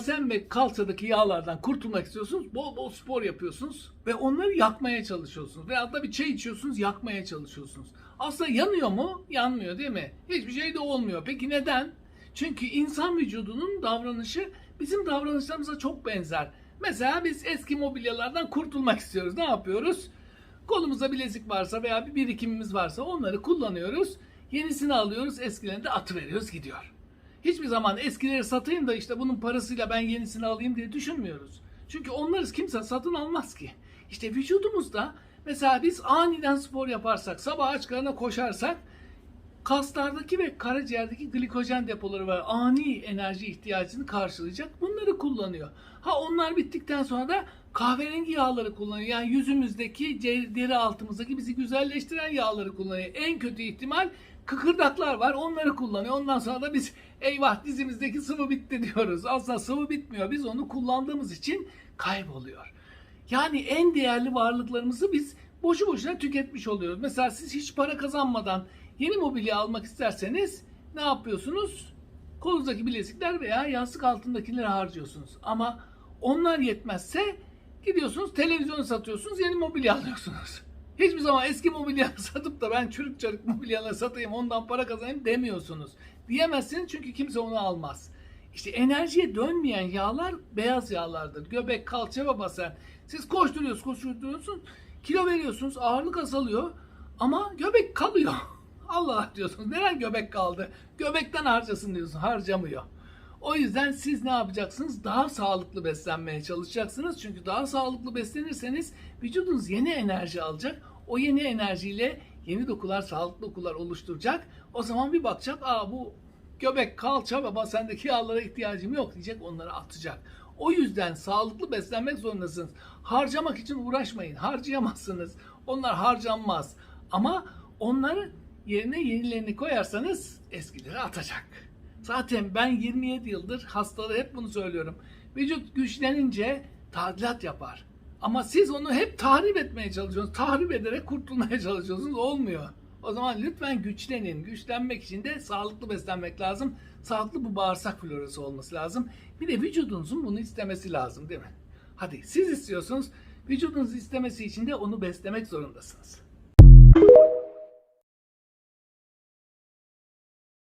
Sen ve kalçadaki yağlardan kurtulmak istiyorsunuz. Bol bol spor yapıyorsunuz ve onları yakmaya çalışıyorsunuz. Veyahut da bir çay içiyorsunuz, yakmaya çalışıyorsunuz. Aslında yanıyor mu? Yanmıyor değil mi? Hiçbir şey de olmuyor. Peki neden? Çünkü insan vücudunun davranışı bizim davranışlarımıza çok benzer. Mesela biz eski mobilyalardan kurtulmak istiyoruz. Ne yapıyoruz? Kolumuzda bilezik varsa veya bir birikimimiz varsa onları kullanıyoruz. Yenisini alıyoruz, eskilerini de atıveriyoruz gidiyor. Hiçbir zaman eskileri satayım da işte bunun parasıyla ben yenisini alayım diye düşünmüyoruz. Çünkü onları kimse satın almaz ki. İşte vücudumuzda mesela biz aniden spor yaparsak, sabah aç karnına koşarsak kaslardaki ve karaciğerdeki glikojen depoları var. Ani enerji ihtiyacını karşılayacak. Bunları kullanıyor. Ha onlar bittikten sonra da kahverengi yağları kullanıyor. Yani yüzümüzdeki deri altımızdaki bizi güzelleştiren yağları kullanıyor. En kötü ihtimal kıkırdaklar var. Onları kullanıyor. Ondan sonra da biz eyvah dizimizdeki sıvı bitti diyoruz. Aslında sıvı bitmiyor. Biz onu kullandığımız için kayboluyor. Yani en değerli varlıklarımızı biz boşu boşuna tüketmiş oluyoruz. Mesela siz hiç para kazanmadan yeni mobilya almak isterseniz ne yapıyorsunuz? Kolunuzdaki bilezikler veya yastık altındakileri harcıyorsunuz. Ama onlar yetmezse gidiyorsunuz televizyonu satıyorsunuz yeni mobilya alıyorsunuz. Hiçbir zaman eski mobilya satıp da ben çürük çarık mobilyaları satayım ondan para kazanayım demiyorsunuz. Diyemezsiniz çünkü kimse onu almaz. İşte enerjiye dönmeyen yağlar beyaz yağlardır. Göbek, kalça ve basen. Siz koşturuyorsunuz, koşturuyorsunuz, kilo veriyorsunuz, ağırlık azalıyor ama göbek kalıyor. Allah diyorsunuz. Neden göbek kaldı? Göbekten harcasın diyorsun. Harcamıyor. O yüzden siz ne yapacaksınız? Daha sağlıklı beslenmeye çalışacaksınız. Çünkü daha sağlıklı beslenirseniz vücudunuz yeni enerji alacak. O yeni enerjiyle yeni dokular, sağlıklı dokular oluşturacak. O zaman bir bakacak, aa bu göbek, kalça ve basendeki yağlara ihtiyacım yok diyecek, onları atacak. O yüzden sağlıklı beslenmek zorundasınız. Harcamak için uğraşmayın. Harcayamazsınız. Onlar harcanmaz. Ama onları yerine yenilerini koyarsanız eskileri atacak. Zaten ben 27 yıldır hastalara hep bunu söylüyorum. Vücut güçlenince tadilat yapar. Ama siz onu hep tahrip etmeye çalışıyorsunuz. Tahrip ederek kurtulmaya çalışıyorsunuz. Olmuyor. O zaman lütfen güçlenin. Güçlenmek için de sağlıklı beslenmek lazım. Sağlıklı bu bağırsak florası olması lazım. Bir de vücudunuzun bunu istemesi lazım değil mi? Hadi siz istiyorsunuz. Vücudunuz istemesi için de onu beslemek zorundasınız.